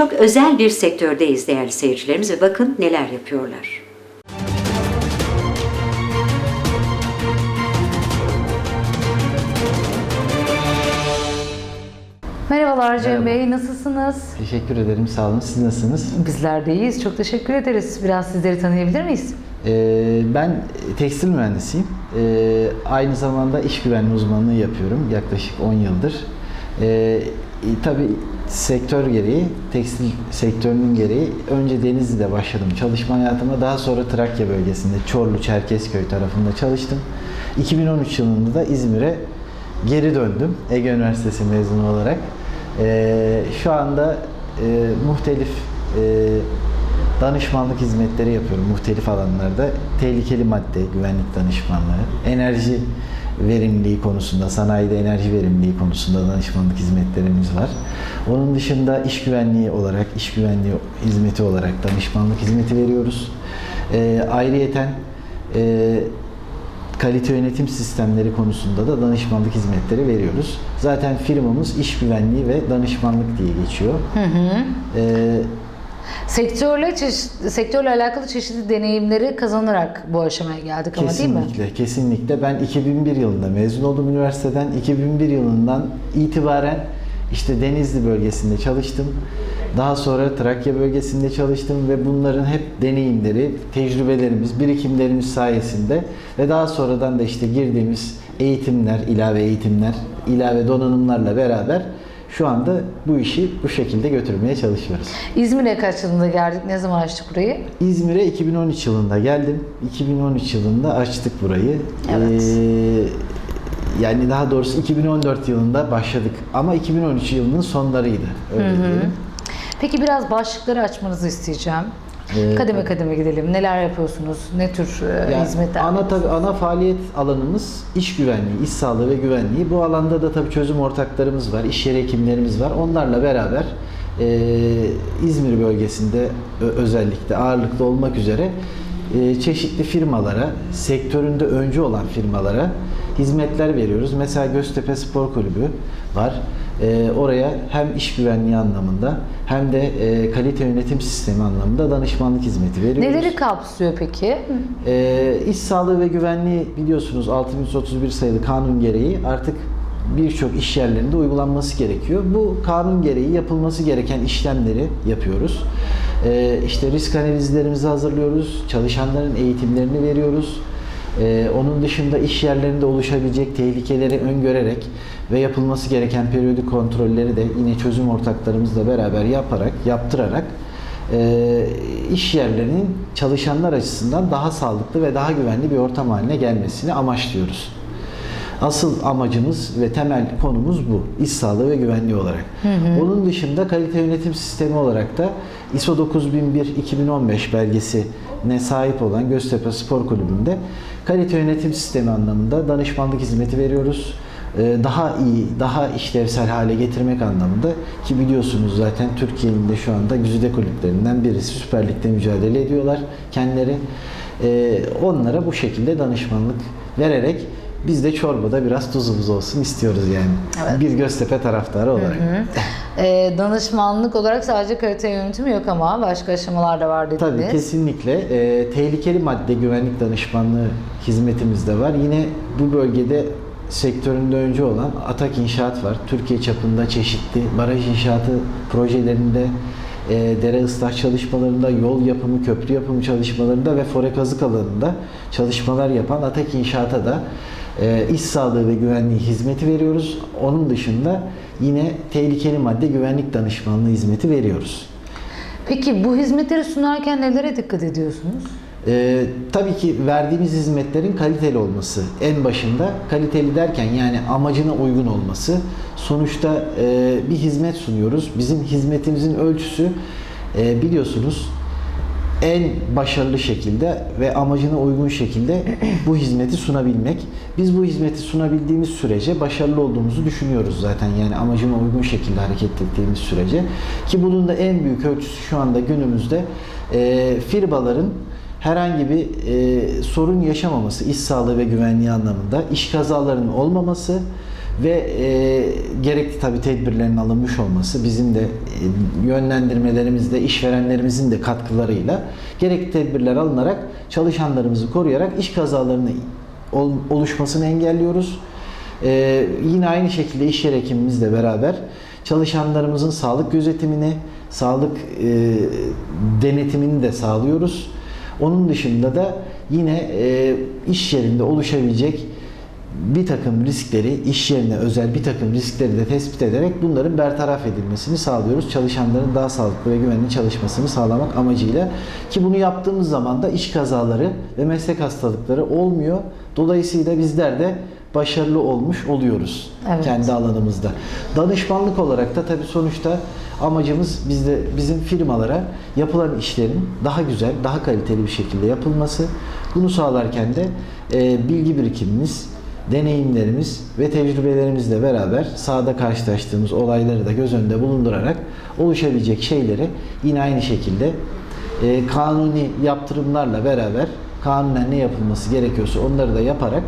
Çok özel bir sektördeyiz değerli seyircilerimiz ve bakın neler yapıyorlar. Merhabalar Cem Merhaba. Bey, nasılsınız? Teşekkür ederim. Sağ olun. Siz nasılsınız? Bizler de iyiyiz. Çok teşekkür ederiz. Biraz sizleri tanıyabilir miyiz? Ee, ben tekstil mühendisiyim. Ee, aynı zamanda iş güvenliği uzmanlığı yapıyorum. Yaklaşık 10 yıldır. Ee, tabii sektör gereği, tekstil sektörünün gereği önce Denizli'de başladım çalışma hayatıma. Daha sonra Trakya bölgesinde Çorlu, Çerkezköy tarafında çalıştım. 2013 yılında da İzmir'e geri döndüm Ege Üniversitesi mezunu olarak. Ee, şu anda e, muhtelif e, danışmanlık hizmetleri yapıyorum muhtelif alanlarda. Tehlikeli madde, güvenlik danışmanlığı, enerji verimliliği konusunda, sanayide enerji verimliliği konusunda danışmanlık hizmetlerimiz var. Onun dışında iş güvenliği olarak, iş güvenliği hizmeti olarak danışmanlık hizmeti veriyoruz. Ee, ayrıyeten e, kalite yönetim sistemleri konusunda da danışmanlık hizmetleri veriyoruz. Zaten firmamız iş güvenliği ve danışmanlık diye geçiyor. Ee, Sektörle çeşit- sektörle alakalı çeşitli deneyimleri kazanarak bu aşamaya geldik ama değil mi? Kesinlikle, kesinlikle. Ben 2001 yılında mezun oldum üniversiteden. 2001 yılından itibaren işte Denizli bölgesinde çalıştım. Daha sonra Trakya bölgesinde çalıştım ve bunların hep deneyimleri, tecrübelerimiz, birikimlerimiz sayesinde ve daha sonradan da işte girdiğimiz eğitimler, ilave eğitimler, ilave donanımlarla beraber şu anda bu işi bu şekilde götürmeye çalışıyoruz. İzmir'e kaç yılında geldik? Ne zaman açtık burayı? İzmir'e 2013 yılında geldim. 2013 yılında açtık burayı. Evet. Ee, yani daha doğrusu 2014 yılında başladık. Ama 2013 yılının sonlarıydı. Öyle diyelim. Peki biraz başlıkları açmanızı isteyeceğim. Ee, kademe kademe gidelim. Neler yapıyorsunuz? Ne tür e, Yani hizmetler? ana tabii ana faaliyet alanımız iş güvenliği, iş sağlığı ve güvenliği. Bu alanda da tabii çözüm ortaklarımız var, iş yeri hekimlerimiz var. Onlarla beraber e, İzmir bölgesinde özellikle ağırlıklı olmak üzere e, çeşitli firmalara, sektöründe öncü olan firmalara hizmetler veriyoruz. Mesela Göztepe Spor Kulübü var. E, oraya hem iş güvenliği anlamında hem de e, kalite yönetim sistemi anlamında danışmanlık hizmeti veriyoruz. Neleri kapsıyor peki? Ee, iş sağlığı ve güvenliği biliyorsunuz 6131 sayılı kanun gereği artık birçok iş yerlerinde uygulanması gerekiyor. Bu kanun gereği yapılması gereken işlemleri yapıyoruz. Ee, işte risk analizlerimizi hazırlıyoruz, çalışanların eğitimlerini veriyoruz. Ee, onun dışında iş yerlerinde oluşabilecek tehlikeleri öngörerek ve yapılması gereken periyodik kontrolleri de yine çözüm ortaklarımızla beraber yaparak, yaptırarak e, iş yerlerinin çalışanlar açısından daha sağlıklı ve daha güvenli bir ortam haline gelmesini amaçlıyoruz. Asıl amacımız ve temel konumuz bu. İş sağlığı ve güvenliği olarak. Onun dışında kalite yönetim sistemi olarak da ISO 9001-2015 belgesine sahip olan Göztepe Spor Kulübü'nde kalite yönetim sistemi anlamında danışmanlık hizmeti veriyoruz. Ee, Daha iyi, daha işlevsel hale getirmek anlamında ki biliyorsunuz zaten Türkiye'nin de şu anda güzide kulüplerinden birisi Süper Lig'de mücadele ediyorlar kendileri. Ee, Onlara bu şekilde danışmanlık vererek biz de çorbada biraz tuzumuz olsun istiyoruz yani. Evet. Bir Göztepe taraftarı olarak. E, danışmanlık olarak sadece kalite yönetimi yok ama başka aşamalar da var dediniz. Tabii kesinlikle. Ee, tehlikeli madde güvenlik danışmanlığı hizmetimiz de var. Yine bu bölgede sektöründe önce olan Atak İnşaat var. Türkiye çapında çeşitli baraj inşaatı projelerinde, e, dere ıslah çalışmalarında, yol yapımı, köprü yapımı çalışmalarında ve fore kazık alanında çalışmalar yapan Atak İnşaat'a da e, iş sağlığı ve güvenliği hizmeti veriyoruz. Onun dışında yine tehlikeli madde güvenlik danışmanlığı hizmeti veriyoruz. Peki bu hizmetleri sunarken nelere dikkat ediyorsunuz? Ee, tabii ki verdiğimiz hizmetlerin kaliteli olması en başında kaliteli derken yani amacına uygun olması sonuçta e, bir hizmet sunuyoruz bizim hizmetimizin ölçüsü e, biliyorsunuz en başarılı şekilde ve amacına uygun şekilde bu hizmeti sunabilmek. Biz bu hizmeti sunabildiğimiz sürece başarılı olduğumuzu düşünüyoruz zaten. Yani amacına uygun şekilde hareket ettiğimiz sürece. Ki bunun da en büyük ölçüsü şu anda günümüzde e, firmaların herhangi bir e, sorun yaşamaması, iş sağlığı ve güvenliği anlamında, iş kazalarının olmaması ve e, gerekli tabii tedbirlerin alınmış olması bizim de e, yönlendirmelerimizde işverenlerimizin de katkılarıyla gerekli tedbirler alınarak çalışanlarımızı koruyarak iş kazalarını ol- oluşmasını engelliyoruz. E, yine aynı şekilde iş yer hekimimizle beraber çalışanlarımızın sağlık gözetimini, sağlık e, denetimini de sağlıyoruz. Onun dışında da yine e, iş yerinde oluşabilecek bir takım riskleri, iş yerine özel bir takım riskleri de tespit ederek bunların bertaraf edilmesini sağlıyoruz. Çalışanların daha sağlıklı ve güvenli çalışmasını sağlamak amacıyla ki bunu yaptığımız zaman da iş kazaları ve meslek hastalıkları olmuyor. Dolayısıyla bizler de başarılı olmuş oluyoruz Evet. kendi alanımızda. Danışmanlık olarak da tabii sonuçta amacımız bizde bizim firmalara yapılan işlerin daha güzel, daha kaliteli bir şekilde yapılması. Bunu sağlarken de e, bilgi birikimimiz, deneyimlerimiz ve tecrübelerimizle beraber sahada karşılaştığımız olayları da göz önünde bulundurarak oluşabilecek şeyleri yine aynı şekilde e, kanuni yaptırımlarla beraber kanunen ne yapılması gerekiyorsa onları da yaparak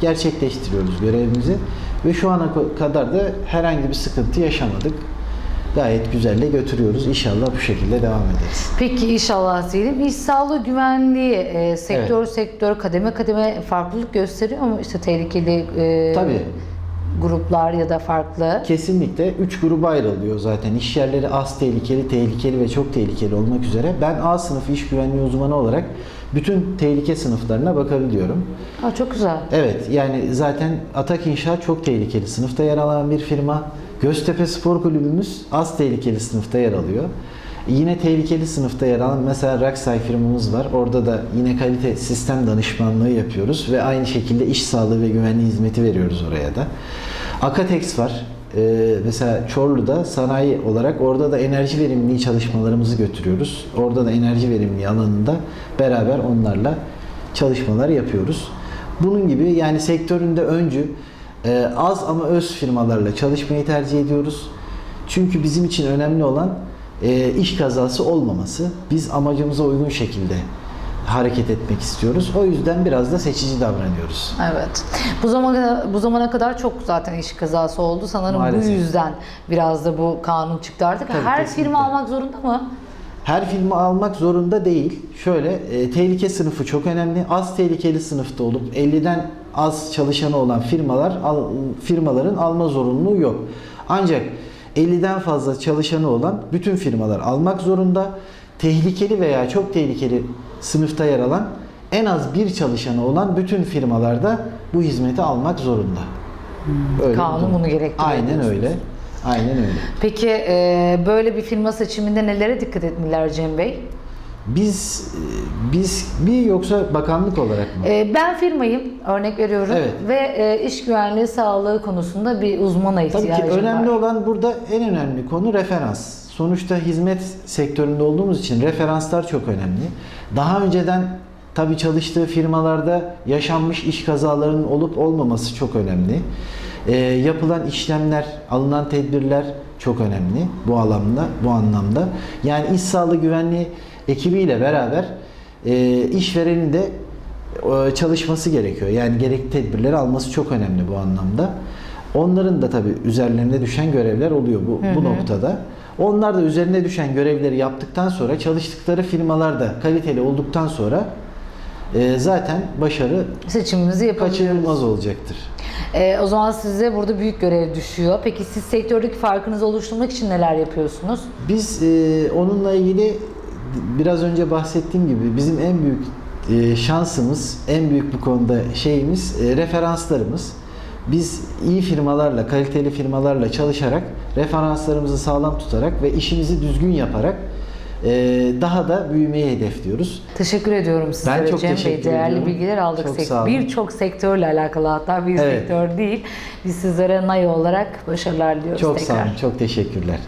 gerçekleştiriyoruz görevimizi ve şu ana kadar da herhangi bir sıkıntı yaşamadık. Gayet güzelle götürüyoruz. İnşallah bu şekilde devam ederiz. Peki inşallah diyelim. İş sağlığı güvenliği e, sektör Evet. sektör kademe kademe farklılık gösteriyor mu? İşte tehlikeli e, Tabii. gruplar ya da farklı. Kesinlikle 3 gruba ayrılıyor zaten. İş yerleri az tehlikeli, tehlikeli ve çok tehlikeli olmak üzere. Ben A sınıfı iş güvenliği uzmanı olarak bütün tehlike sınıflarına bakabiliyorum. Aa, çok güzel. Evet yani zaten Atak İnşaat çok tehlikeli sınıfta yer alan bir firma. Göztepe Spor Kulübümüz az tehlikeli sınıfta yer alıyor. Yine tehlikeli sınıfta yer alan mesela Raksay firmamız var. Orada da yine kalite sistem danışmanlığı yapıyoruz ve aynı şekilde iş sağlığı ve güvenliği hizmeti veriyoruz oraya da. Akatex var. Ee, mesela Çorlu'da sanayi olarak orada da enerji verimliliği çalışmalarımızı götürüyoruz. Orada da enerji verimliliği alanında beraber onlarla çalışmalar yapıyoruz. Bunun gibi yani sektöründe öncü e, az ama öz firmalarla çalışmayı tercih ediyoruz. Çünkü bizim için önemli olan e, iş kazası olmaması. Biz amacımıza uygun şekilde hareket etmek istiyoruz. O yüzden biraz da seçici davranıyoruz. Evet. Bu zamana bu zamana kadar çok zaten iş kazası oldu. Sanırım bu Maalesef. yüzden biraz da bu kanun çıktı artık. Tabii, Her kesinlikle. firma almak zorunda mı? Her filmi almak zorunda değil. Şöyle e, tehlike sınıfı çok önemli. Az tehlikeli sınıfta olup 50'den az çalışanı olan firmalar al- firmaların alma zorunluluğu yok. Ancak 50'den fazla çalışanı olan bütün firmalar almak zorunda. Tehlikeli veya çok tehlikeli sınıfta yer alan en az bir çalışanı olan bütün firmalarda bu hizmeti almak zorunda. Öyle Kanun bunu gerektiriyor Aynen öyle. Aynen öyle. Peki e, böyle bir firma seçiminde nelere dikkat etmeliler Cem Bey? Biz e, biz bir yoksa bakanlık olarak mı? E, ben firmayım, örnek veriyorum Evet. ve e, iş güvenliği sağlığı konusunda bir uzmana Tabii ihtiyacım ki önemli var. olan burada en önemli konu referans. Sonuçta hizmet sektöründe olduğumuz için referanslar çok önemli. Daha önceden tabii çalıştığı firmalarda yaşanmış iş kazalarının olup olmaması çok önemli. Ee, yapılan işlemler, alınan tedbirler çok önemli bu alanda, bu anlamda. Yani iş sağlığı güvenliği ekibiyle beraber e, işverenin de e, çalışması gerekiyor. Yani gerekli tedbirleri alması çok önemli bu anlamda. Onların da tabii üzerlerine düşen görevler oluyor bu, bu noktada. Onlar da üzerine düşen görevleri yaptıktan sonra çalıştıkları firmalar da kaliteli olduktan sonra e, zaten başarı Seçimimizi kaçınılmaz olacaktır. E, o zaman size burada büyük görev düşüyor. Peki siz sektördeki farkınızı oluşturmak için neler yapıyorsunuz? Biz e, onunla ilgili biraz önce bahsettiğim gibi bizim en büyük e, şansımız, en büyük bu konuda şeyimiz e, referanslarımız. Biz iyi firmalarla, kaliteli firmalarla çalışarak, referanslarımızı sağlam tutarak ve işimizi düzgün yaparak e, daha da büyümeyi hedefliyoruz. Teşekkür ediyorum sizlere Ben çok Cem Bey. teşekkür Değerli ediyorum. bilgiler aldık. Çok Sek- sağ olun. Birçok sektörle alakalı hatta bir Evet. sektör değil. Biz sizlere NAYO olarak başarılar diliyoruz Çok tekrar. sağ olun, çok teşekkürler.